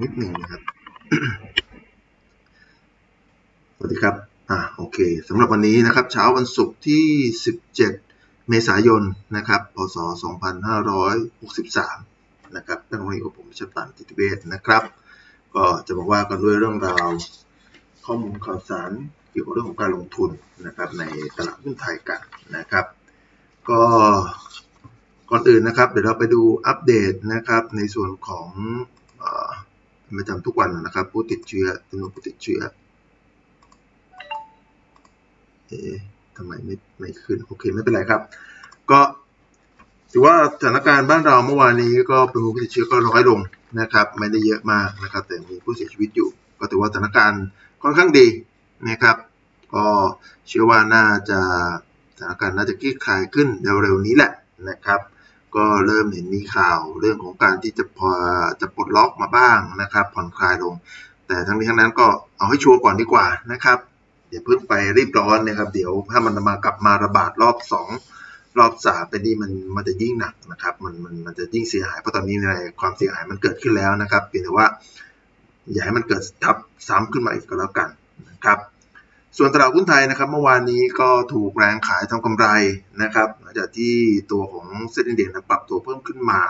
นิดหนึ่งนะครับ สวัสดีครับ อ่าโอเคสำหรับวันนี้นะครับ เช้าวันศุกร์ที่ 17 เมษายนนะครับ พศ 2563 นะครับตั้งวันนี้กับผมชัตันติติเวศนะครับ ก็จะบอกว่ากันด้วยเรื่องราว ข้อมูลข่าวสารเกี่ยวกับเรื่องของการลงทุนนะครับ ในตลาดหุ้นไทยกันนะครับ ก็ก่อนอื่นนะครับ เดี๋ยวเราไปดูอัปเดตนะครับในส่วนของ ประจำทุกวันนะครับ ผู้ติดเชื้อจำนวนผู้ติดเชื้อเอ๊ะทำไมไม่ไม่ขึ้นโอเคไม่เป็นไรครับ ก็ถือว่าสถานการณ์บ้านเราเมื่อวานนี้ก็เป็นผู้ติดเชื้อก็น้อยลงนะครับ ไม่ได้เยอะมากนะครับ แต่มีผู้เสียชีวิตอยู่ ก็ถือว่าสถานการณ์ค่อนข้างดีนะครับ ก็เชื่อว่าน่าจะสถานการณ์น่าจะคลี่คลายขึ้นเร็วๆนี้แหละนะครับ ก็เริ่มเห็นมีข่าวเรื่องของการที่จะพอจะปลดล็อกมาบ้างนะครับ ผ่อนคลายลง แต่ทั้งนี้ทั้งนั้นก็เอาให้ชัวร์ก่อนดีกว่านะครับอย่าเพิ่งไปรีบร้อนนะครับ เดี๋ยวถ้ามันมากลับมาระบาดรอบสองรอบสามไปนี่มันมันจะยิ่งหนักนะครับ มันมันมันจะยิ่งเสียหายเพราะตอนนี้ในความเสียหายมันเกิดขึ้นแล้วนะครับเพียงแต่ว่า อย่าให้มันเกิดทับซ้ำขึ้นมาอีกก็แล้วกันนะครับ ส่วนตลาดหุ้นไทยนะครับเมื่อวานนี้ก็ถูกแรงขายทำกำไรนะครับหลังจากที่ตัวของเซ็นดิเดียปรับตัวเพิ่มขึ้นมา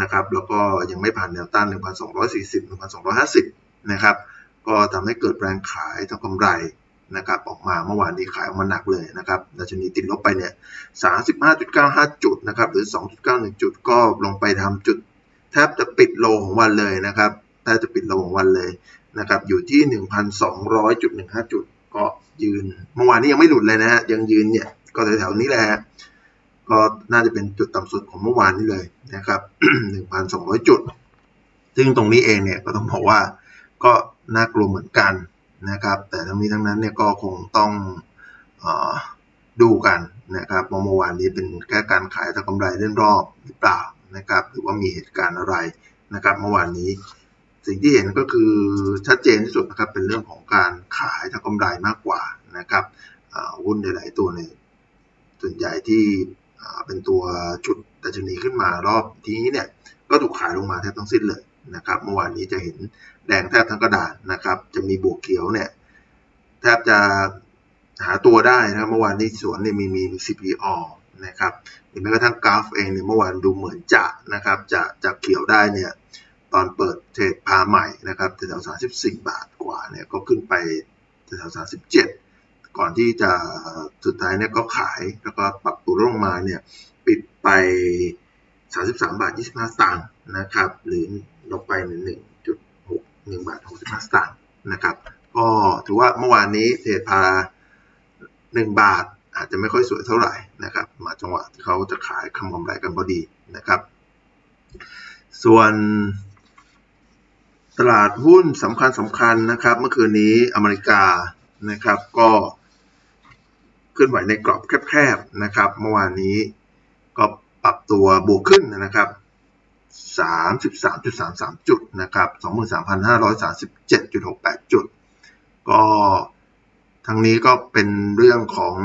นะครับแล้วก็ยังไม่ผ่านแนวต้าน 1,240 1,250 นะครับก็ทำให้เกิดแรงขายทำกำไรนะครับออกมาเมื่อวานนี้ขายออกมาหนักเลยนะครับดัชนีติดลบไปเนี่ย 35.95 จุดนะครับหรือ 2.91 จุดก็ลงไปทำจุดแทบจะปิดโลของวันเลยนะครับแทบจะปิดโลของวันเลยนะครับอยู่ที่ 1,200.15 จุด ก็ยืนเมื่อวานนี้ยังไม่หลุดเลยนะฮะยังยืนเนี่ย ก็แถวๆนี้แหละก็น่าจะเป็นจุดต่ำสุดของเมื่อวานนี้เลยนะครับ1,200 จุด ซึ่งตรงนี้เองเนี่ยก็ต้องบอกว่าก็น่ากลัวเหมือนกันนะครับ แต่ทั้งนี้ทั้งนั้นเนี่ยก็คงต้องออดูกันนะครับว่าเมื่อวานนี้เป็นแค่การขายทากำไรเล่นรอบหรือเปล่านะครับ หรือว่ามีเหตุการณ์อะไรนะครับ เมื่อวานนี้ สิ่งที่เห็นก็คือชัดเจนที่สุดนะครับเป็นเรื่องของการขายทางกำไรมากกว่านะครับหุ้นหลายๆตัวเนี่ยส่วนใหญ่ที่เป็นตัวจุดดัชนีขึ้นมารอบทีนี้เนี่ยก็ถูกขายลงมาแทบทั้งสิ้นเลยนะครับเมื่อวานนี้จะเห็นแดงแทบทั้งกระดาษนะครับ จะมีบวกเขียวเนี่ยแทบจะหาตัวได้นะเมื่อวานนี้สวนเนี่ยมีมี CPO นะครับหรือแม้กระทั่งกราฟเองเนี่ยเมื่อวานดูเหมือนจะนะครับจะจะเขียวได้เนี่ย ตอนเปิดเทรดพาใหม่นะครับแถวๆ34บาทกว่าเนี่ยก็ขึ้นไปแถวๆ37ก่อนที่จะสุดท้ายเนี่ยก็ขายแล้วก็ปรับตัวลงมาเนี่ยปิดไป 33 บาท 25สตางค์นะครับ หรือลบไป 1.6 1บาท65สตางค์นะครับ ก็ถือว่าเมื่อวานนี้เทรดพา 1 บาทอาจจะไม่ค่อยสวยเท่าไหร่นะครับ มาจังหวะที่เขาจะขายคำกำไรกันพอดีนะครับ ส่วน ตลาดหุ้นสำคัญสำคัญนะครับ เมื่อคืนนี้อเมริกานะครับ ก็เคลื่อนไหวในกรอบแคบๆนะครับ เมื่อวานนี้ก็ปรับตัวบวกขึ้นนะครับ33.33 จุดนะครับ23,537.68 จุด ก็ทั้งนี้ก็เป็นเรื่องของ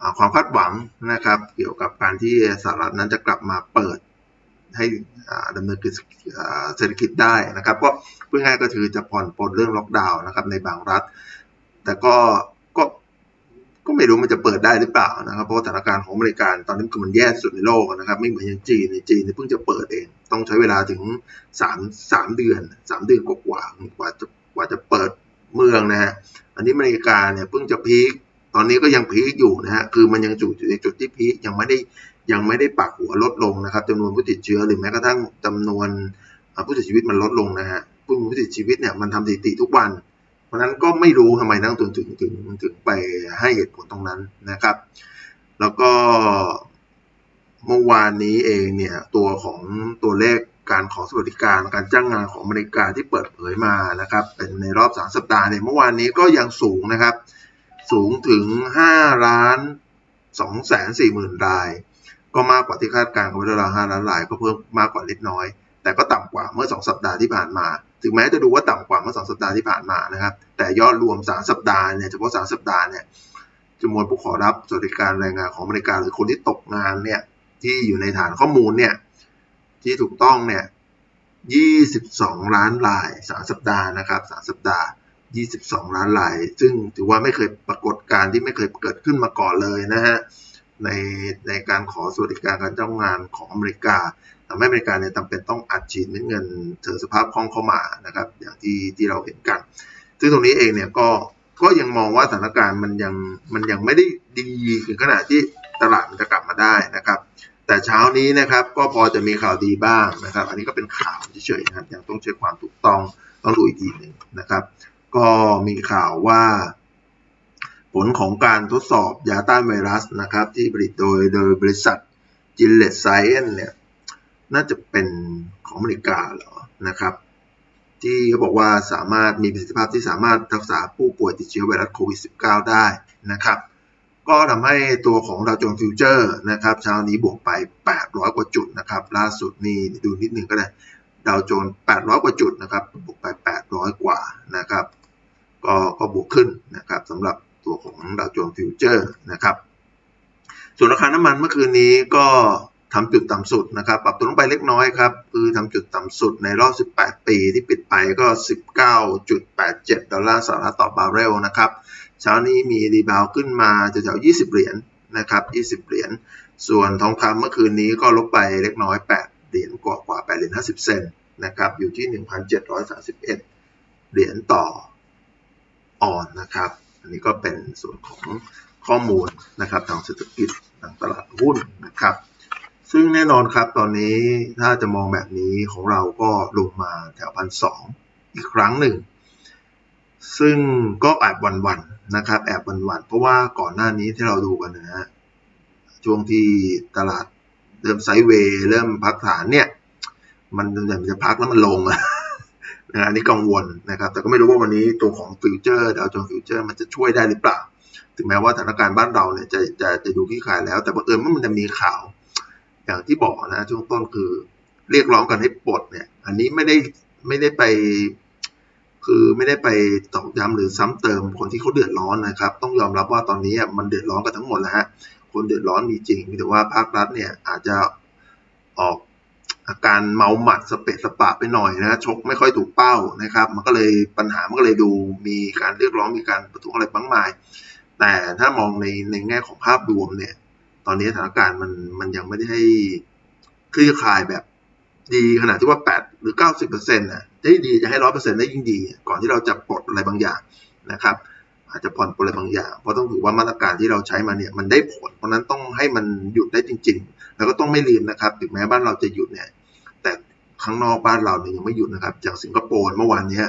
อความคาดหวังนะครับ เกี่ยวกับการที่สหรัฐนั้นจะกลับมาเปิด ให้ดำเนินกิจเศรษฐกิจได้นะครับก็เพื่อง่ายก็คือจะผ่อนปลนเรื่องล็อกดาวน์นะครับในบางรัฐ แต่ก็ก็ก็ไม่รู้มันจะเปิดได้หรือเปล่านะครับเพราะสถานการณ์ของอเมริกาตอนนี้คือมันแย่สุดในโลกนะครับ ไม่เหมือนอย่างจีนในจีนเพิ่งจะเปิดเอง ต้องใช้เวลาถึง3 3เดือน 3 เดือนกว่ากว่าจะกว่าจะเปิดเมืองนะฮะอันนี้อเมริกาเนี่ยเพิ่งจะพีคตอนนี้ก็ยังพีคอยู่นะฮะคือมันยังจุดในจุดที่พีคยังไม่ได้ ยังไม่ได้ปักหัวลดลงนะครับจำนวนผู้ติดเชื้อหรือแม้กระทั่งจำนวนผู้เสียชีวิตมันลดลงนะฮะผู้ผู้ติดชีวิตเนี่ยมันทำสถิติทุกวัน เพราะนั้นก็ไม่รู้ทำไมนักทุนถึงถึงถึงไปให้เหตุผลตรงนั้นนะครับ แล้วก็เมื่อวานนี้เองเนี่ยตัวของตัวเลขการขอสวัสดิการการจ้างงานของอเมริกาที่เปิดเผยมานะครับ เป็นในรอบ3สัปดาห์เนี่ยเมื่อวานนี้ก็ยังสูงนะครับ สูงถึง5ล้าน2แสน4หมื่นราย ก็มากกว่าที่คาดการณ์ของเวลาห้าล้านรายก็เพิ่มมากกว่าเล็กน้อย แต่ก็ต่ำกว่าเมื่อ 2 สัปดาห์ที่ผ่านมา ถึงแม้จะดูว่าต่ำกว่าเมื่อ 2 สัปดาห์ที่ผ่านมานะครับ แต่ยอดรวม 3 สัปดาห์เนี่ยเฉพาะ 3 สัปดาห์เนี่ยจำนวนผู้ขอรับสวัสดิการแรงงานของอเมริกาหรือคนที่ตกงานเนี่ยที่อยู่ในฐานข้อมูลเนี่ยที่ถูกต้องเนี่ย22 ล้านรายสามสัปดาห์นะครับสามสัปดาห์ 22 ล้านราย ซึ่งถือว่าไม่เคยปรากฏการที่ไม่เคยเกิดขึ้นมาก่อนเลยนะฮะ ในในการขอสวัสดิการการจ้างงานของอเมริกาทำให้อเมริกาเนี่ยจำเป็นต้องอัดฉีดเงินเสริมสภาพคล่องเข้ามานะครับ อย่างที่ที่เราเห็นกัน ซึ่งตรงนี้เองเนี่ยก็ก็ยังมองว่าสถานการณ์มันยังมันยังไม่ได้ดีถึงขนาดที่ตลาดมันจะกลับมาได้นะครับ แต่เช้านี้นะครับก็พอจะมีข่าวดีบ้างนะครับ อันนี้ก็เป็นข่าวเฉยๆนะครับยังต้องเช็คความถูกต้องต้องดูอีกทีหนึ่งนะครับ ก็มีข่าวว่า ผลของการทดสอบยาต้านไวรัสนะครับ ที่ผลิตโดยโดยบริษัท g i l l e t Science เนี่ยน่าจะเป็นของอเมริกาเหรอนะครับ ที่เขาบอกว่าสามารถมีประสิทธิภาพที่สามารถรักษาผู้ป่วยติดเชื้อไวรัสโควิด -19 ได้นะครับ ก็ทำให้ตัวของดาวโจนส์ฟิวเจอร์นะครับเช้านี้บวกไป 800 กว่าจุดนะครับ ล่าสุดนี่ดูนิดนึงก็ได้ดาวโจนส์800 กว่าจุดนะครับบวกไป 800 กว่านะครับ ก็ก็บวกขึ้นนะครับสำหรับ ตัวของดาวโจนส์ฟิวเจอร์นะครับ ส่วนราคาน้ำมันเมื่อคืนนี้ก็ทำจุดต่ำสุดนะครับ ปรับตัวลงไปเล็กน้อยครับ คือทำจุดต่ำสุดในรอบ 18 ปีที่ปิดไปก็ 19.87 ดอลลาร์สหรัฐต่อบาร์เรลนะครับ เช้านี้มีรีบาวขึ้นมาแถวๆ20 เหรียญนะครับ 20 เหรียญ ส่วนทองคำเมื่อคืนนี้ก็ลบไปเล็กน้อย 8 เหรียญกว่ากว่า8เหรียญ50 เซนต์นะครับ อยู่ที่ 1,731 เหรียญต่อออนนะครับ อันนี้ก็เป็นส่วนของข้อมูลนะครับทางเศรษฐกิจทางตลาดหุ้นนะครับ ซึ่งแน่นอนครับตอนนี้ถ้าจะมองแบบนี้ของเราก็ลงมาแถวพันสองอีกครั้งหนึ่ง ซึ่งก็แอบวันๆนะครับ แอบวันๆเพราะว่าก่อนหน้านี้ที่เราดูกันนะฮะช่วงที่ตลาดเริ่มไซด์เวย์เริ่มพักฐานเนี่ย มันมันจะพักแล้วมันลง นะอันนี้กังวลนะครับ แต่ก็ไม่รู้ว่าวันนี้ตัวของฟิวเจอร์ดาวโจนส์ฟิวเจอร์มันจะช่วยได้หรือเปล่า ถึงแม้ว่าสถานการณ์บ้านเราเนี่ยจะจะจะดูขี้ขายแล้ว แต่บังเอิญว่ามันจะมีข่าว อย่างที่บอกนะช่วงต้นคือเรียกร้องกันให้ปลดเนี่ย อันนี้ไม่ได้ไม่ได้ไป คือไม่ได้ไปตอกย้ำหรือซ้ำเติมคนที่เขาเดือดร้อนนะครับ ต้องยอมรับว่าตอนนี้มันเดือดร้อนกันทั้งหมดแล้วฮะคนเดือดร้อนมีจริงแต่ว่าภาครัฐเนี่ยอาจจะออก อาการเมาหมัดสเปะสปะไปหน่อยนะชกไม่ค่อยถูกเป้านะครับ มันก็เลยปัญหามันก็เลยดูมีการเรียกร้องมีการประท้วงอะไรบ้างมาย แต่ถ้ามองในในแง่ของภาพรวมเนี่ย ตอนนี้สถานการณ์มันมันยังไม่ได้ให้คลี่คลายแบบดีขนาดที่ว่า 8 หรือ 90เปอร์เซ็นต์นะจะให้ดีจะให้ร้อยเปอร์เซ็นต์ได้ยิ่งดี ก่อนที่เราจะปลดอะไรบางอย่างนะครับ อาจจะผ่อนปลนอะไรบางอย่าง เพราะต้องถือว่ามาตรการที่เราใช้มาเนี่ยมันได้ผล เพราะนั้นต้องให้มันหยุดได้จริง ๆ แล้วก็ต้องไม่ลืมนะครับ ถึงแม้บ้านเราจะหยุดเนี่ย ข้างนอกบ้านเราเนี่ยยังไม่หยุดนะครับจากสิงคโปร์เมื่อวานนี้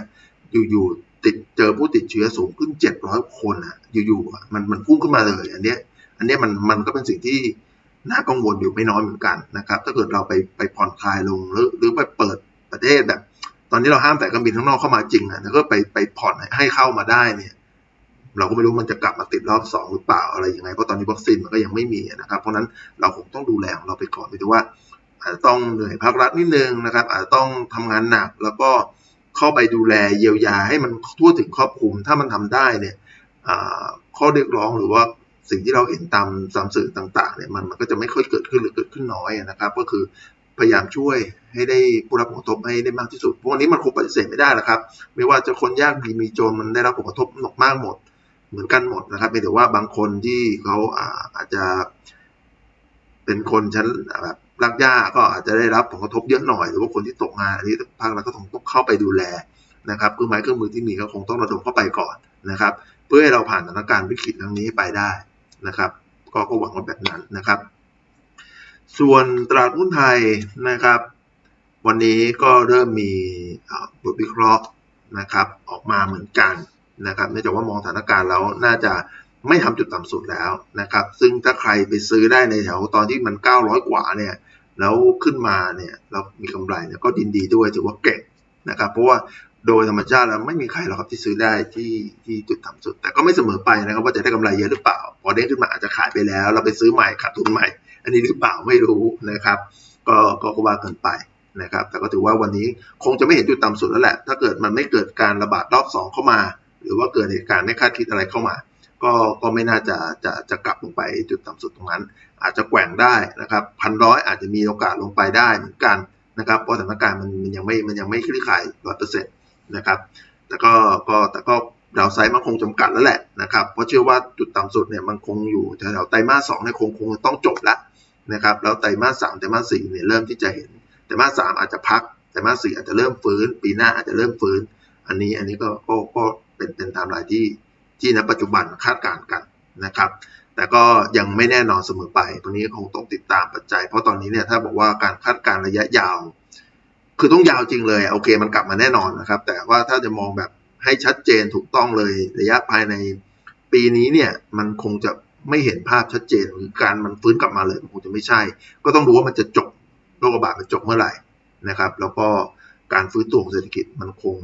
อยู่ๆติดเจอผู้ติดเชื้อสูงขึ้น700คนอะ อยู่ๆมันมันพุ่งขึ้นมาเลยอันเนี้ยอันนี้มันมันก็เป็นสิ่งที่น่ากังวลอยู่ไม่น้อยเหมือนกันนะครับ ถ้าเกิดเราไปไปผ่อนคลายลงหรือหรือไปเปิดประเทศแบบ ตอนนี้เราห้ามแต่การบินข้างนอกเข้ามาจริงอะแล้วก็ไปไปผ่อนให้เข้ามาได้เนี่ย เราก็ไม่รู้มันจะกลับมาติดรอบสองหรือเปล่าอะไรยังไงเพราะตอนนี้วัคซีนมันก็ยังไม่มีนะครับ เพราะนั้นเราคงต้องดูแลของเราไปก่อนไปดูว่า อาจจะต้องเหนื่อยภาครัฐนิดนึงนะครับ อาจจะต้องทำงานหนัก แล้วก็เข้าไปดูแลเยียวยาให้มันทั่วถึงครอบคลุม ถ้ามันทำได้เนี่ยข้อเรียกร้องหรือว่าสิ่งที่เราเห็นตามตามสื่อต่างๆเนี่ยมันมันก็จะไม่ค่อยเกิดขึ้นหรือเกิดขึ้นน้อยนะครับ ก็คือพยายามช่วยให้ได้ผู้รับผลกระทบให้ได้มากที่สุด พวกนี้มันคงปฏิเสธไม่ได้หรอกครับ ไม่ว่าจะคนยากดีมีจนมันได้รับผลกระทบหนักมากหมด เหมือนกันหมดนะครับแต่ว่าบางคนที่เขาอาจจะเป็นคนชั้นแบบ รักยากก็อาจจะได้รับผลกระทบเยอะหน่อย หรือว่าคนที่ตกงานอันนี้ภาครัฐก็ต้องเข้าไปดูแลนะครับเครื่องไม้เครื่องมือที่มีก็คงต้องระดมเข้าไปก่อนนะครับ เพื่อให้เราผ่านสถานการณ์วิกฤตครั้งนี้ไปได้นะครับ ก็ก็หวังว่าแบบนั้นนะครับ ส่วนตลาดหุ้นไทยนะครับ วันนี้ก็เริ่มมีบทวิเคราะห์นะครับ ออกมาเหมือนกันนะครับเนื่องจากว่ามองสถานการณ์แล้วน่าจะ ไม่ทำจุดต่ำสุดแล้วนะครับ ซึ่งถ้าใครไปซื้อได้ในแถวตอนที่มัน 900 กว่าเนี่ย แล้วขึ้นมาเนี่ยเรามีกำไรเนี่ยก็ดินดีด้วยถือว่าเก่งนะครับ เพราะว่าโดยธรรมชาติแล้วไม่มีใครหรอกครับที่ซื้อได้ที่ที่จุดต่ำสุด แต่ก็ไม่เสมอไปนะครับ ว่าจะได้กำไรเยอะหรือเปล่า พอเด้งขึ้นมาอาจจะขายไปแล้ว เราไปซื้อใหม่ขาดทุนใหม่ อันนี้หรือเปล่าไม่รู้นะครับ ก็ก็ว่ากันไปนะครับ แต่ก็ถือว่าวันนี้คงจะไม่เห็นจุดต่ำสุดแล้วแหละ ถ้าเกิดมันไม่เกิดการระบาดรอบ 2 เข้ามา หรือว่าเกิดเหตุการณ์ไม่คาดคิดอะไรเข้ามา ก็ก็ไม่น่าจะจะจะกลับลงไปจุดต่ำสุดตรงนั้น อาจจะแกว่งได้นะครับพันร้อยอาจจะมีโอกาสลงไปได้เหมือนกันนะครับเพราะสถานการณ์มันมันยังไม่มันยังไม่คลี่คลายร้อยเปอร์เซ็นต์นะครับแต่ก็ก็แต่ก็ดาวไซด์มันคงจำกัดแล้วแหละนะครับเพราะเชื่อว่าจุดต่ำสุดเนี่ยมันคงอยู่แถวๆไตรมาสสองเนี่ยคงคงต้องจบแล้วนะครับแล้วไตรมาสสามไตรมาสสี่เนี่ยเริ่มที่จะเห็นไตรมาสสามอาจจะพักไตรมาสสี่อาจจะเริ่มฟื้น ปีหน้าอาจจะเริ่มฟื้น อันนี้อันนี้ก็ก็ก็เป็นเป็นไทม์ไลน์ที่ ที่ณปัจจุบันคาดการณ์กันนะครับ แต่ก็ยังไม่แน่นอนเสมอไป ตรงนี้คงต้องติดตามปัจจัย เพราะตอนนี้เนี่ยถ้าบอกว่าการคาดการณ์ระยะยาว คือต้องยาวจริงเลยโอเค มันกลับมาแน่นอนนะครับ แต่ว่าถ้าจะมองแบบให้ชัดเจนถูกต้องเลยระยะภายในปีนี้เนี่ยมันคงจะไม่เห็นภาพชัดเจนหรือการมันฟื้นกลับมาเลยมันคงจะไม่ใช่ ก็ต้องดูว่ามันจะจบโรคระบาดมันจบเมื่อไหร่นะครับ แล้วก็การฟื้นตัวของเศรษฐกิจมันคง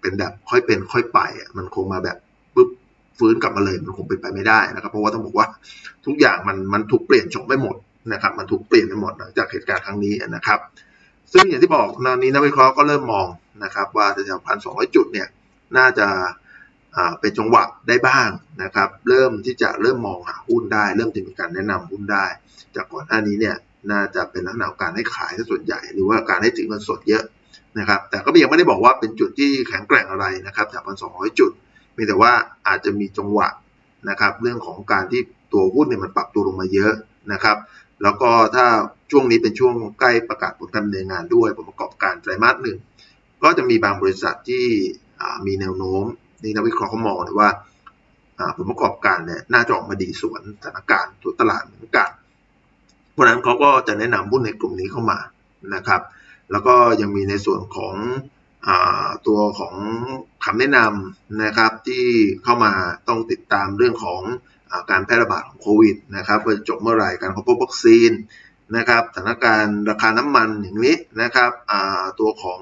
เป็นแบบค่อยเป็นค่อยไปอะมันคงมาแบบ ฟื้นกลับมาเลยมันคงเป็นไปไม่ได้นะครับ เพราะว่าต้องบอกว่าทุกอย่างมันมันถูกเปลี่ยนชงไปหมดนะครับ มันถูกเปลี่ยนไปหมดหลังจากเหตุการณ์ครั้งนี้นะครับ ซึ่งอย่างที่บอกตอนนี้นักวิเคราะห์ก็เริ่มมองนะครับ ว่าแถวพันสองร้อยจุดเนี่ยน่าจะเป็นจังหวะได้บ้างนะครับ เริ่มที่จะเริ่มมองหาหุ้นได้ เริ่มจะมีการแนะนำหุ้นได้ จากก่อนหน้านี้เนี่ยน่าจะเป็นลักษณะการให้ขายส่วนใหญ่ หรือว่าการให้ถือเงินสดเยอะนะครับ แต่ก็ยังไม่ได้บอกว่าเป็นจุดที่แข็งแกร่งอะไรนะครับจากพันสองร้อยจุด มีแต่ว่าอาจจะมีจังหวะนะครับ เรื่องของการที่ตัวหุ้นเนี่ยมันปรับตัวลงมาเยอะนะครับ แล้วก็ถ้าช่วงนี้เป็นช่วงใกล้ประกาศผลการดำเนินงานด้วยผลประกอบการไตรมาสหนึ่งก็จะมีบางบริษัทที่มีแนวโน้มนี่นักวิเคราะห์เขามองเลยว่าผลประกอบการเนี่ยน่าจะออกมาดีสวนสถานการณ์ตัวตลาดเหมือนกันเพราะนั้นเขาก็จะแนะนำหุ้นในกลุ่มนี้เข้ามานะครับ แล้วก็ยังมีในส่วนของ ตัวของคำแนะนำนะครับที่เข้ามาต้องติดตามเรื่องของอการแพร่ระบาดของโควิดนะครับว่าจะจบเมื่อไหร่การขอพบวัคซีนนะครับสถานการณ์ราคาน้ำมันอย่างนี้นะครับตัวของ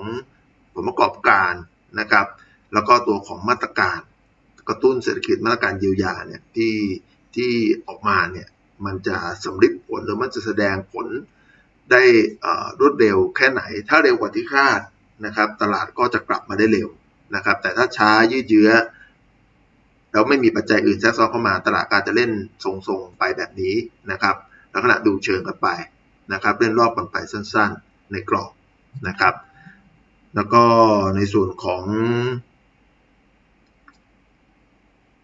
ผลประกอบการนะครับแล้วก็ตัวของมาตรการกระตุ้นเศรษฐกิจมาตรการเยียวยาเนี่ยที่ที่ออกมาเนี่ยมันจะสำลิดผลหรือมันจะแสดงผลได้รวดเร็วแค่ไหน ถ้าเร็วกว่าที่คาด นะครับ ตลาดก็จะกลับมาได้เร็วนะครับ แต่ถ้าช้ายืดเยื้อแล้วไม่มีปัจจัยอื่นแทรกซ้อนเข้ามาตลาดการจะเล่นทรงๆไปแบบนี้นะครับลักษณะดูเชิงกันไปนะครับ เล่นรอบกันไปสั้นๆ ในกรอบนะครับ แล้วก็ในส่วนของ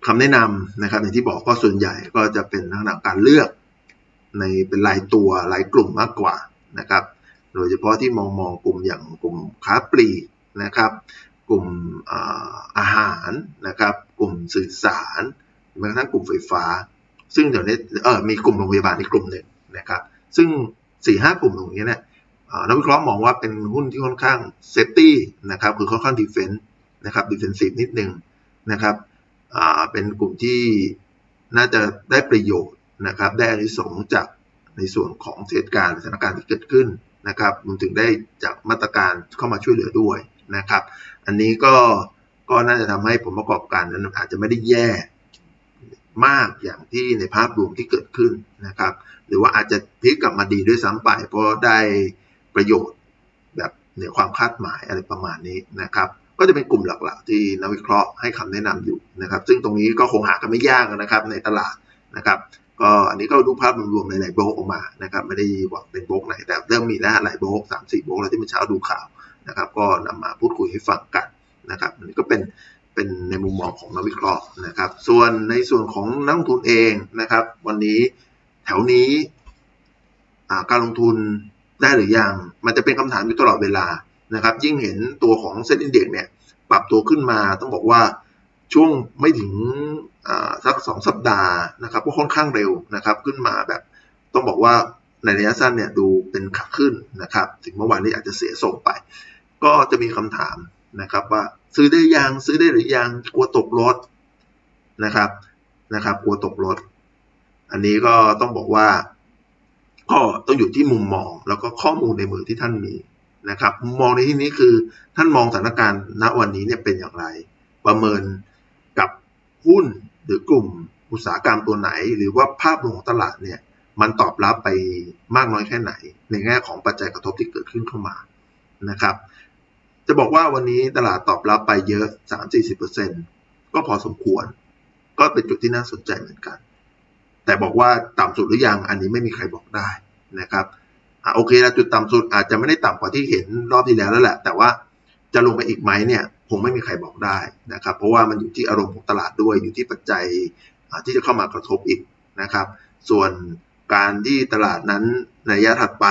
คำแนะนำนะครับอย่างที่บอกก็ส่วนใหญ่ก็จะเป็นลักษณะการเลือกในเป็นรายตัวรายกลุ่มมากกว่านะครับ โดยเฉพาะที่มองมองกลุ่มอย่างกลุ่มค้าปลีกนะครับกลุ่มอาหารนะครับ กลุ่มสื่อสารแม้กระทั่งกลุ่มไฟฟ้า ซึ่งเดี๋ยวนี้เออมีกลุ่มโรงพยาบาลในกลุ่มหนึ่งนะครับ ซึ่ง4ี่ห้ากลุ่มตรงนี้เนี่ยนักวิเคราะห์มองว่าเป็นหุ้นที่ค่อนข้างเซฟตี้นะครับคือค่อนข้างดีเฟนต์นะครับดีเฟนซีฟนิดนึงนะครับเป็นกลุ่มที่น่าจะได้ประโยชน์นะครับ ได้อานิสงส์จากในส่วนของเหตุการณ์สถานการณ์ที่เกิดขึ้น นะครับรวมถึงได้จากมาตรการเข้ามาช่วยเหลือด้วยนะครับ อันนี้ก็ก็น่าจะทำให้ผลประกอบการนั้นอาจจะไม่ได้แย่มากอย่างที่ในภาพรวมที่เกิดขึ้นนะครับ หรือว่าอาจจะพลิกกลับมาดีด้วยซ้ำไป เพราะได้ประโยชน์แบบเหนือความคาดหมายอะไรประมาณนี้นะครับ ก็จะเป็นกลุ่มหลักๆ ที่นักวิเคราะห์ให้คำแนะนำอยู่นะครับ ซึ่งตรงนี้ก็คงหากันไม่ยากนะครับในตลาดนะครับ ก็อันนี้ก็ดูภาพรวมๆหลายโบกออกมานะครับไม่ได้บอกเป็นโบกไหนแต่เริ่มมีแล้วหลายโบกสามสี่โบกแล้วที่เมื่อเช้าดูข่าวนะครับ ก็นำมาพูดคุยให้ฟังกันนะครับอันนี้ก็เป็นเป็นในมุมมองของนักวิเคราะห์นะครับ ส่วนในส่วนของนักลงทุนเองนะครับ วันนี้แถวนี้การลงทุนได้หรือยัง มันจะเป็นคำถามอยู่ตลอดเวลานะครับ ยิ่งเห็นตัวของเซ็นดินเด็กเนี่ยปรับตัวขึ้นมาต้องบอกว่า ช่วงไม่ถึงสักสองสัปดาห์นะครับก็ค่อนข้างเร็วนะครับ ขึ้นมาแบบต้องบอกว่าในระยะสั้นเนี่ยดูเป็นขาขึ้นนะครับ ถึงเมื่อวานนี้อาจจะเสียส่งไป ก็จะมีคำถามนะครับว่าซื้อได้ยังซื้อได้หรือยังกลัวตกรถนะครับนะครับ กลัวตกรถ อันนี้ก็ต้องบอกว่า ก็ต้องอยู่ที่มุมมองแล้วก็ข้อมูลในมือที่ท่านมีนะครับมองในที่นี้คือท่านมองสถานการณ์ณวันนี้เนี่ยเป็นอย่างไร ประเมิน หุ้นหรือกลุ่มอุตสาหกรรมตัวไหน หรือว่าภาพรวมของตลาดเนี่ยมันตอบรับไปมากน้อยแค่ไหน ในแง่ของปัจจัยกระทบที่เกิดขึ้นเข้ามานะครับ จะบอกว่าวันนี้ตลาดตอบรับไปเยอะ 3-40%ก็พอสมควร ก็เป็นจุดที่น่าสนใจเหมือนกัน แต่บอกว่าต่ำสุดหรือยังอันนี้ไม่มีใครบอกได้นะครับอะโอเคแล้วจุดต่ำสุดอาจจะไม่ได้ต่ำกว่าที่เห็นรอบที่แล้วแล้วแหละ แต่ว่าจะลงไปอีกไหมเนี่ย คงไม่มีใครบอกได้นะครับ เพราะว่ามันอยู่ที่อารมณ์ของตลาดด้วยอยู่ที่ปัจจัยที่จะเข้ามากระทบอีกนะครับ ส่วนการที่ตลาดนั้นในระยะถัดไป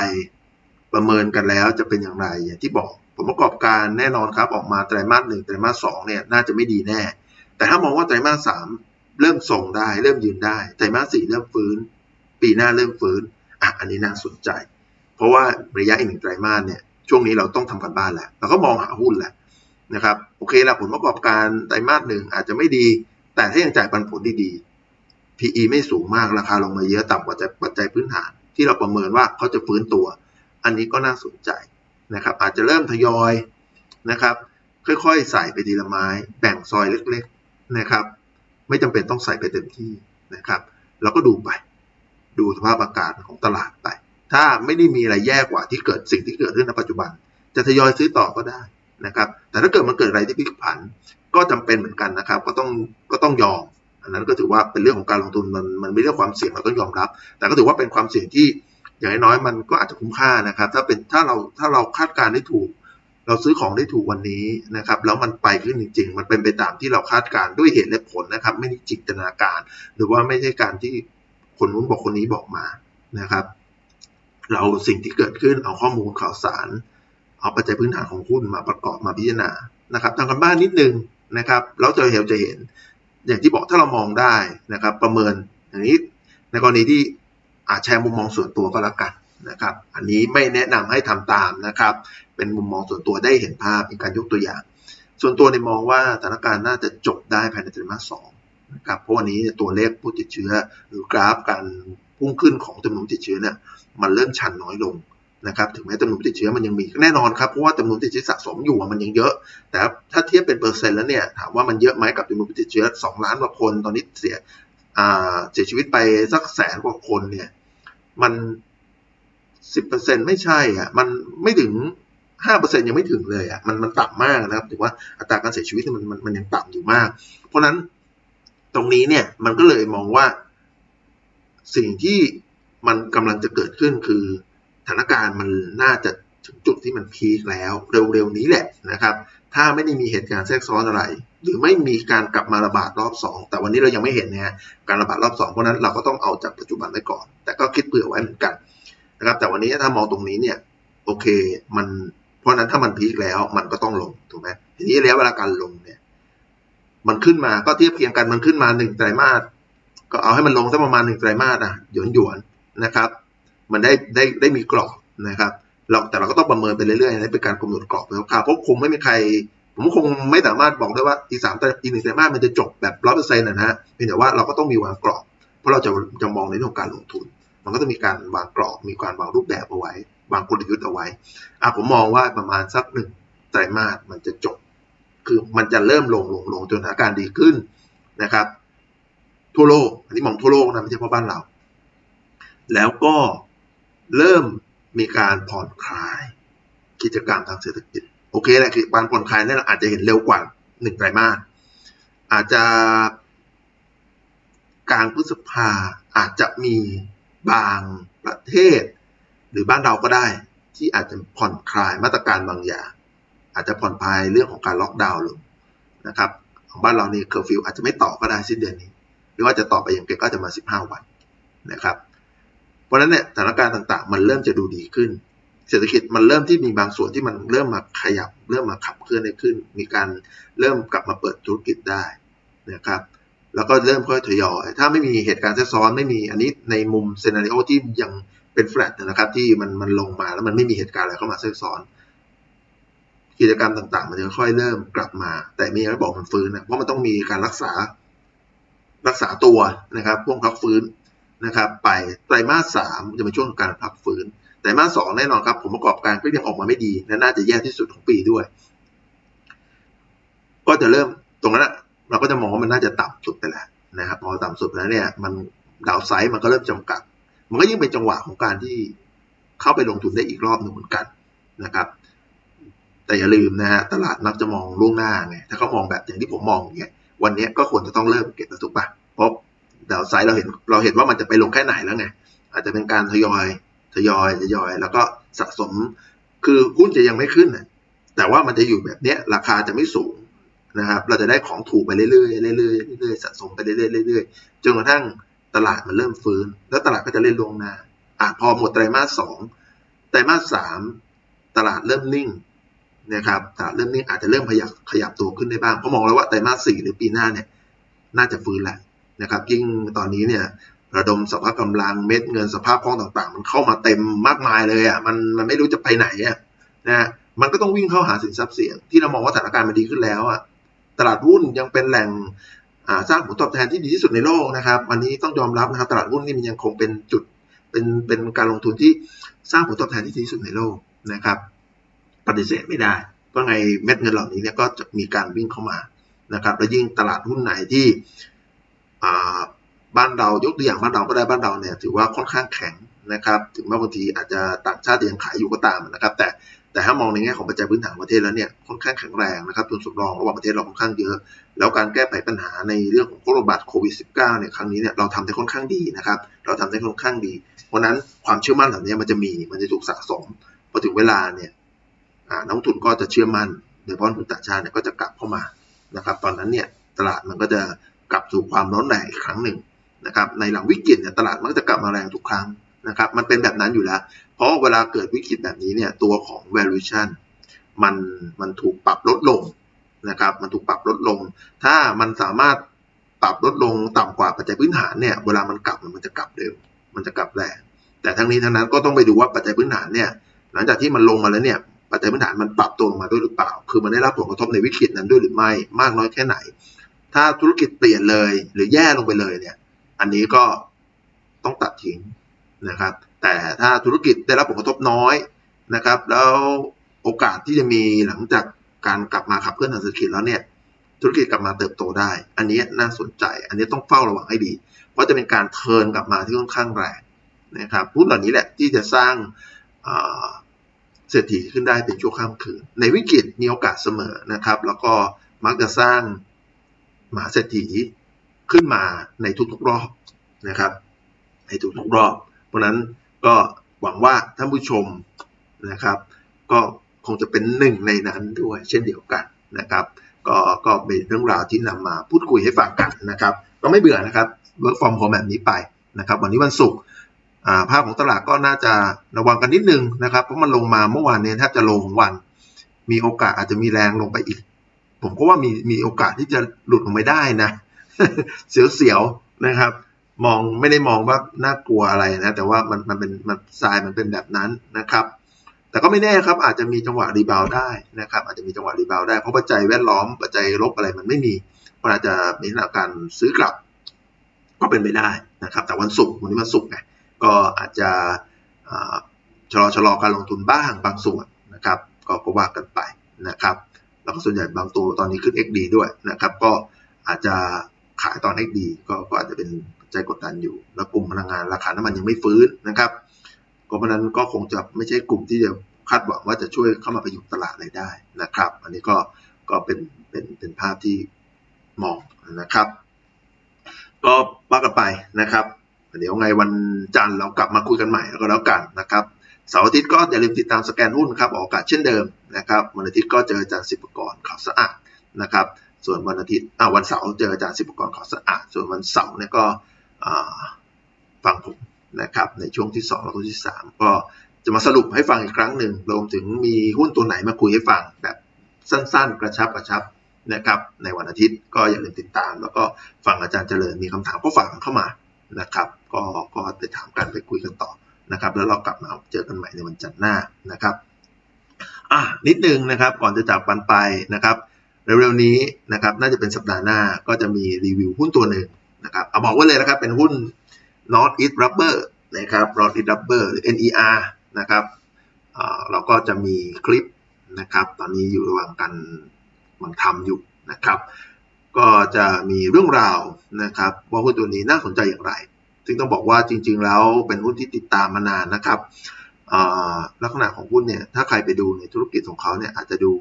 ประเมินกันแล้วจะเป็นอย่างไรอย่างที่บอกผลประกอบการแน่นอนครับออกมาไตรมาสหนึ่งไตรมาสสองเนี่ยน่าจะไม่ดีแน่ แต่ถ้ามองว่าไตรมาสสามเริ่มส่งได้เริ่มยืนได้ไตรมาสสี่เริ่มฟื้น ปีหน้าเริ่มฟื้นอะอันนี้น่าสนใจ เพราะว่าระยะอีกหนึ่งไตรมาสเนี่ยช่วงนี้เราต้องทำกันบ้านแหละเราก็มองหาหุ้นแหละ นะครับโอเคละผลประกอบการไตรมาสหนึ่งอาจจะไม่ดี แต่ถ้ายังจ่ายปันผลดีๆ PE ไม่สูงมากราคาลงมาเยอะต่ำกว่าปัจจัยพื้นฐาน ที่เราประเมินว่าเขาจะฟื้นตัว อันนี้ก็น่าสนใจนะครับ อาจจะเริ่มทยอยนะครับ ค่อยๆ ใส่ไปทีละไม้แบ่งซอยเล็กๆนะครับ ไม่จำเป็นต้องใส่ไปเต็มที่นะครับเราก็ดูไป ดูสภาพอากาศของตลาดไป ถ้าไม่ได้มีอะไรแย่กว่าที่เกิดสิ่งที่เกิดขึ้นในปัจจุบัน จะทยอยซื้อต่อก็ได้ นะครับ แต่ถ้าเกิดมันเกิดอะไรที่พลิกผัน ก็จำเป็นเหมือนกันนะครับ ก็ต้องก็ต้องยอม อันนั้นก็ถือว่าเป็นเรื่องของการลงทุนมันมันไม่เรื่องความเสี่ยงเราต้องยอมรับ แต่ก็ถือว่าเป็นความเสี่ยงที่อย่างน้อยมันก็อาจจะคุ้มค่านะครับ ถ้าเป็นถ้าเราถ้าเราคาดการณ์ได้ถูก เราซื้อของได้ถูกวันนี้นะครับ แล้วมันไปขึ้นจริง ๆ มันเป็นไปตามที่เราคาดการณ์ด้วยเหตุและผลนะครับ ไม่ได้จินตนาการ หรือว่าไม่ใช่การที่คนนู้นบอกคนนี้บอกมานะครับ เราสิ่งที่เกิดขึ้นเอาข้อมูลข่าวสาร เอาปัจจัยพื้นฐานของหุ้นมาประกอบมาพิจารณานะครับทำกันบ้านนิดนึงนะครับแล้วจะเห็นจะเห็น อย่างที่บอกถ้าเรามองได้นะครับ ประเมินอย่างนี้ในกรณีที่อาจแชร์มุมมองส่วนตัวก็แล้วกันนะครับ อันนี้ไม่แนะนำให้ทำตามนะครับ เป็นมุมมองส่วนตัวได้เห็นภาพเป็นการยกตัวอย่าง ส่วนตัวในมองว่าสถานการณ์น่าจะจบได้ภายในไตรมาสสองนะครับเพราะวันนี้ตัวเลขผู้ติดเชื้อ หรือกราฟการพุ่งขึ้นของจำนวนติดเชื้อเนี่ยมันเริ่มชันน้อยลง นะครับถึงแม้จำนวนติดเชื้อมันยังมีแน่นอนครับเพราะว่าจำนวนติดเชื้อสะสมอยู่มันยังเยอะ แต่ถ้าเทียบเป็นเปอร์เซ็นต์แล้วเนี่ยถามว่ามันเยอะไหมกับจำนวนติดเชื้อ 2 ล้านกว่าคนตอนนี้เสียเสียชีวิตไปสักแสนกว่าคนเนี่ยมันสิบเปอร์เซ็นไม่ใช่อะมันไม่ถึงห้าเปอร์เซ็นยังไม่ถึงเลยอะมันมันต่ำมากนะครับถือว่าอัตราการเสียชีวิตมันมันมันยังต่ำอยู่มาก เพราะนั้นตรงนี้เนี่ยมันก็เลยมองว่าสิ่งที่มันกำลังจะเกิดขึ้นคือ ถานการณ์มันน่าจะถึงจุดที่มันพีคแล้ว เร็วๆนี้แหละนะครับ ถ้าไม่ได้มีเหตุการณ์แทรกซ้อนอะไร หรือไม่มีการกลับมาระบาดรอบสองแต่วันนี้เรายังไม่เห็นนะการระบาดรอบสองเพราะนั้นเราก็ต้องเอาจากปัจจุบันไว้ก่อน แต่ก็คิดเผื่อไว้เหมือนกันนะครับ แต่วันนี้ถ้ามองตรงนี้เนี่ยโอเคมันเพราะนั้นถ้ามันพีคแล้วมันก็ต้องลงถูกไหมทีนี้แล้วเวลาการลงเนี่ย มันขึ้นมาก็เทียบเคียงกันมันขึ้นมาหนึ่งไตรมาสก็เอาให้มันลงสักประมาณหนึ่งไตรมาสอะหยวนหยวนนะครับ มันได้ได้ได้มีกรอบนะครับเราแต่เราก็ต้องประเมินไปเรื่อยๆนะเป็นการกำหนดกรอบแล้วครับเพราะคงไม่มีใคร ผมคงไม่สามารถบอกได้ว่าอีสามอีหนึ่งไตรมาสมันจะจบแบบร้อยเปอร์เซ็นต์นะฮะเพียงแต่ว่าเราก็ต้องมีวางกรอบ เพราะเราจะจะมองในเรื่องของการลงทุน มันก็ต้องมีการวางกรอบ มีการวางรูปแบบเอาไว้ วางกลยุทธ์เอาไว้อะผมมองว่าประมาณสักหนึ่งไตรมาสมันจะจบ คือมันจะเริ่มลงลงลงจนสถานการณ์ดีขึ้นนะครับ ทั่วโลก อันนี้มองทั่วโลกนะไม่ใช่เพราะบ้านเรา แล้วก็ เริ่มมีการผ่อนคลาย กิจกรรมทางเศรษฐกิจ โอเคแหละคือการผ่อนคลายนี่เราอาจจะเห็นเร็วกว่าหนึ่งไตรมาสอาจจะกลางพฤษภาอาจจะมีบางประเทศ หรือบ้านเราก็ได้ ที่อาจจะผ่อนคลายมาตรการบางอย่าง อาจจะผ่อนคลายเรื่องของการล็อกดาวน์ลงนะครับของบ้านเรานี่เคอร์ฟิวอาจจะไม่ต่อก็ได้สิ้นเดือนนี้ หรือว่าจะต่อไปอย่างเก่งก็จะมา 15 วันนะครับ เพราะฉะนั้นเนี่ยสถานการณ์ต่างๆ มันเริ่มจะดูดีขึ้น เศรษฐกิจมันเริ่มที่มีบางส่วนที่มันเริ่มมาขยับ เริ่มมาขับเคลื่อนได้ขึ้น มีการเริ่มกลับมาเปิดธุรกิจได้นะครับแล้วก็เริ่มค่อยทยอย ถ้าไม่มีเหตุการณ์แทรกซ้อนไม่มีอันนี้ในมุมเซนาริโอที่ยังเป็นแฟลตนะครับที่มันมันลงมาแล้วมันไม่มีเหตุการณ์อะไรเข้ามาแทรกซ้อน กิจกรรมต่าง ๆ มันจะค่อยเริ่มกลับมา แต่มีอะไรบอกมันฟื้นนะเพราะมันต้องมีการรักษารักษาตัวนะครับพวกพักฟื้น นะครับไปไตรมาสสามจะเป็นช่วงของการพักฟื้นไตรมาสสองแน่นอนครับผลประกอบการก็ยังออกมาไม่ดี และน่าจะแย่ที่สุดของปีด้วย ก็จะเริ่มตรงนั้นเราก็จะมองว่ามันน่าจะต่ำสุดไปแล้วนะครับพอต่ำสุดแล้วเนี่ยมันดาวไซด์มันก็เริ่มจำกัด มันก็ยิ่งเป็นจังหวะของการที่เข้าไปลงทุนได้อีกรอบหนึ่งเหมือนกันนะครับ แต่อย่าลืมนะฮะตลาดมักจะมองล่วงหน้าไงถ้าเขามองแบบอย่างที่ผมมองอย่างเงี้ยวันนี้ก็ควรจะต้องเริ่มเก็บถูกปะเพราะ ดาวไซด์เราเห็นเราเห็นว่ามันจะไปลงแค่ไหนแล้วไงอาจจะเป็นการทยอยทยอยทยอย แล้วก็สะสมคือหุ้นจะยังไม่ขึ้นนะแต่ว่ามันจะอยู่แบบเนี้ยราคาจะไม่สูงนะครับ เราจะได้ของถูกไปเรื่อยๆเรื่อยๆเรื่อยๆสะสมไปเรื่อยๆเรื่อยๆจนกระทั่งตลาดมันเริ่มฟื้น แล้วตลาดก็จะเล่นลงนาอะพอหมดไตรมาสสองไตรมาสสามตลาดเริ่มนิ่งนะครับตลาดเริ่มนิ่งอาจจะเริ่มขยับขยับตัวขึ้นได้บ้างเพราะมองแล้วว่าไตรมาสสี่หรือปีหน้าเนี่ย น่าจะฟื้นแหละ นะครับยิ่งตอนนี้เนี่ยระดมสภาพกำลังเม็ดเงินสภาพคล่องต่างๆ มันเข้ามาเต็มมากมายเลยอะมันมันไม่รู้จะไปไหนอะนะมันก็ต้องวิ่งเข้าหาสินทรัพย์เสี่ยง ที่เรามองว่าสถานการณ์มันดีขึ้นแล้วอะตลาดหุ้นยังเป็นแหล่งสร้างผลตอบแทนที่ดีที่สุดในโลกนะครับวันนี้ต้องยอมรับนะครับตลาดหุ้นนี่มันยังคงเป็นจุดเป็นเป็นการลงทุนที่สร้างผลตอบแทนที่ดีที่สุดในโลกนะครับ ปฏิเสธไม่ได้เพราะไงเม็ดเงินเหล่านี้เนี่ยก็จะมีการวิ่งเข้ามานะครับ และยิ่งตลาดหุ้นไหนที่ บ้านเรายกตัวอย่างบ้านเราก็ได้บ้านเราเนี่ยถือว่าค่อนข้างแข็งนะครับถึงแม้บางทีอาจจะต่างชาติยังขายอยู่ก็ตามนะครับ แต่แต่ถ้ามองในแง่ของปัจจัยพื้นฐานประเทศแล้วเนี่ยค่อนข้างแข็งแรงนะครับทุนสำรองระหว่างประเทศเราค่อนข้างเยอะ แล้วการแก้ไขปัญหาในเรื่องของโรคระบาดโควิด -19 เนี่ยครั้งนี้เนี่ยเราทำได้ค่อนข้างดีนะครับ เราทำได้ค่อนข้างดี เพราะนั้นความเชื่อมั่นเหล่านี้มันจะมีมันจะถูกสะสมพอถึงเวลาเนี่ยนักทุนก็จะเชื่อมั่นโดยเฉพาะทุนต่างชาติเนี่ยก็จะกลับเข้ามานะครับ ตอนนั้นเนี่ยตลาดมันก็จะ กลับสู่ความร้อนแรงอีกครั้งหนึ่งนะครับในหลังวิกฤตเนี่ยตลาดมันก็จะกลับมาแรงทุกครั้งนะครับมันเป็นแบบนั้นอยู่แล้ว เพราะเวลาเกิดวิกฤตแบบนี้เนี่ยตัวของ valuation มันมันถูกปรับลดลงนะครับมันถูกปรับลดลง ถ้ามันสามารถปรับลดลงต่ำกว่าปัจจัยพื้นฐานเนี่ยเวลามันกลับมันจะกลับเร็ว มันจะกลับแรงแต่ทั้งนี้ทั้งนั้นก็ต้องไปดูว่าปัจจัยพื้นฐานเนี่ยหลังจากที่มันลงมาแล้วเนี่ยปัจจัยพื้นฐานมันปรับตัวลงมาด้วยหรือเปล่า คือมันได้รับผลกระทบในวิกฤตนั้นด้วยหรือไม่มากน้อยแค่ไหน ถ้าธุรกิจเปลี่ยนเลย หรือแย่ลงไปเลยเนี่ย อันนี้ก็ต้องตัดทิ้งนะครับ แต่ถ้าธุรกิจได้รับผลกระทบน้อยนะครับ แล้วโอกาสที่จะมีหลังจากการกลับมาขับเคลื่อนทางเศรษฐกิจแล้วเนี่ย ธุรกิจกลับมาเติบโตได้ อันนี้น่าสนใจ อันนี้ต้องเฝ้าระวังให้ดี เพราะจะเป็นการเทินกลับมาที่ค่อนข้างแรงนะครับหุ้เหล่านี้แหละที่จะสร้างเศรษฐีขึ้นได้เป็นชั่วข้ามคืน ในวิกฤตมีโอกาสเสมอนะครับ แล้วก็มักจะสร้าง มหาเศรษฐีขึ้นมาในทุกๆรอบนะครับในทุกๆรอบ เพราะนั้นก็หวังว่าท่านผู้ชมนะครับ ก็คงจะเป็นหนึ่งในนั้นด้วยเช่นเดียวกันนะครับ ก็ก็เป็นเรื่องราวที่นำมาพูดคุยให้ฟังกันนะครับ ก็ไม่เบื่อนะครับเวิร์กฟอร์มโฮมแบบนี้ไปนะครับ วันนี้วันศุกร์ภาพของตลาดก็น่าจะระวังกันนิดนึงนะครับ เพราะมันลงมาเมื่อวานนี้แทบจะลงวัน มีโอกาสอาจจะมีแรงลงไปอีก ผมก็ว่ามีมีโอกาสที่จะหลุดลงไปได้นะ เสียวๆนะครับ มองไม่ได้มองว่าน่ากลัวอะไรนะ แต่ว่ามันมันเป็นมันทรายมันเป็นแบบนั้นนะครับ แต่ก็ไม่แน่ครับ อาจจะมีจังหวะรีบาวได้นะครับ อาจจะมีจังหวะรีบาวได้เพราะปัจจัยแวดล้อมปัจจัยลบอะไรมันไม่มีมันอาจจะมีลักการซื้อกลับ ก็เป็นไปได้นะครับ แต่วันศุกร์วันนี้วันศุกร์ไงก็อาจจะชะลอชะลอการลงทุนบ้างบางส่วนนะครับ ก็ก็ว่ากันไปนะครับ แล้วก็ส่วนใหญ่บางตัวตอนนี้ขึ้น XD ด้วยนะครับ ก็อาจจะขายตอน XD ก็ก็อาจจะเป็นใจกดดันอยู่ แล้วกลุ่มพลังงานราคาน้ำมันยังไม่ฟื้นนะครับก็เพราะนั้นก็คงจะไม่ใช่กลุ่มที่จะคาดหวังว่าจะช่วยเข้ามาประยุกต์ตลาดอะไรได้นะครับ อันนี้ก็ก็เป็นเป็นเป็นภาพที่มองนะครับ ก็ว่ากันไปนะครับเดี๋ยวไงวันจันทร์เรากลับมาคุยกันใหม่แล้วก็แล้วกันนะครับ เสาร์อาทิตย์ก็อย่าลืมติดตามสแกนหุ้นครับออกอากาศเช่นเดิมนะครับวันอาทิตย์ก็เจออาจารย์สิบประกรข่าวสะอาดนะครับ ส่วนวันอาทิตย์อ่าวันเสาร์เจออาจารย์สิบประกรข่าวสะอาด ส่วนวันเสาร์เนี่ยก็ฟังผมนะครับในช่วงที่ 2 แล้วก็ที่ 3 ก็จะมาสรุปให้ฟังอีกครั้งหนึ่งรวมถึงมีหุ้นตัวไหนมาคุยให้ฟังแบบสั้นๆ กระชับกระชับนะครับในวันอาทิตย์ก็อย่าลืมติดตาม แล้วก็ฟังอาจารย์เจริญมีคำถามก็ฝากเข้ามานะครับ ก็ก็ไปถามกันไปคุยกันต่อ นะครับ แล้วเรากลับมาเจอกันใหม่ในวันจันทร์หน้านะครับอะนิดนึงนะครับก่อนจะจากปันไปนะครับเร็วๆนี้นะครับน่าจะเป็นสัปดาห์หน้าก็จะมีรีวิวหุ้นตัวหนึ่งนะครับเอาบอกไว้เลยนะครับเป็นหุ้น North East Rubber นะครับ North East Rubber หรือ NER นะครับเราก็จะมีคลิปนะครับ ตอนนี้อยู่ระหว่างการมันทำอยู่นะครับ ก็จะมีเรื่องราวนะครับว่าหุ้นตัวนี้น่าสนใจอย่างไร ซึ่งต้องบอกว่าจริง ๆ แล้วเป็นหุ้นที่ติดตามมานานนะครับลักษณะของหุ้นเนี่ยถ้าใครไปดูในธุรกิจของเขาเนี่ยอาจจะดู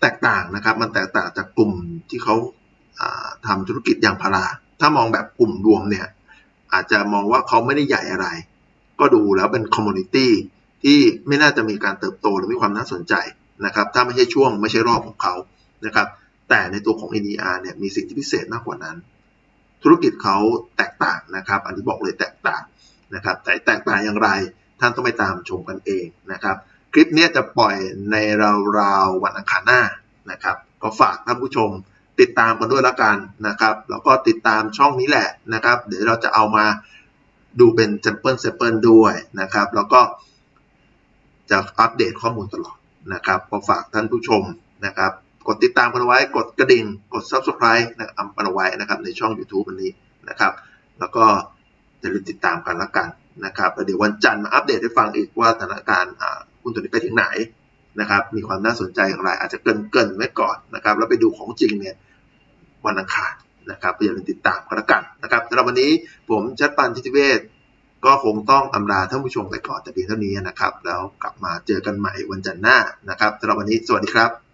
แตกต่างนะครับ มันแตกต่างจากกลุ่มที่เขาทำธุรกิจอย่างพาราถ้ามองแบบกลุ่มรวมเนี่ยอาจจะมองว่าเขาไม่ได้ใหญ่อะไร ก็ดูแล้วเป็นคอมมูนิตี้ที่ไม่น่าจะมีการเติบโตหรือมีความน่าสนใจนะครับ ถ้าไม่ใช่ช่วงไม่ใช่รอบของเขานะครับ แต่ในตัวของ NER เนี่ยมีสิ่งที่พิเศษมากกว่านั้น ธุรกิจเขาแตกต่างนะครับ อันนี้บอกเลยแตกต่างนะครับ แต่แตกต่างอย่างไรท่านต้องไปตามชมกันเองนะครับ คลิปนี้จะปล่อยในราวๆวันอังคารหน้านะครับ ก็ฝากท่านผู้ชมติดตามกันด้วยละกันนะครับ แล้วก็ติดตามช่องนี้แหละนะครับ เดี๋ยวเราจะเอามาดูเป็นแซมเปิลแซมเปิลด้วยนะครับ แล้วก็จะอัปเดตข้อมูลตลอดนะครับก็ฝากท่านผู้ชมนะครับ กดติดตามกันเอาไว้กดกระดิ่ง กด subscribe นะครับกันเอาไว้นะครับในช่อง YouTube วันนี้นะครับ แล้วก็อย่าลืมติดตามกันละกันนะครับเดี๋ยววันจันทร์มาอัปเดตให้ฟังอีกว่าสถานการณ์หุ้นตัวนี้ไปถึงไหนนะครับ มีความน่าสนใจอย่างไร อาจจะเกินเกินไว้ก่อนนะครับ แล้วไปดูของจริงเนี่ยวันอังคารนะครับอย่าลืมติดตามกันละกันนะครับสำหรับวันนี้ผมชัดปันทิติเวศก็คงต้องอำลาท่านผู้ชมไปก่อนแต่เพียงเท่านี้นะครับ แล้วกลับมาเจอกันใหม่วันจันทร์หน้านะครับสำหรับวันนี้สวัสดีครับ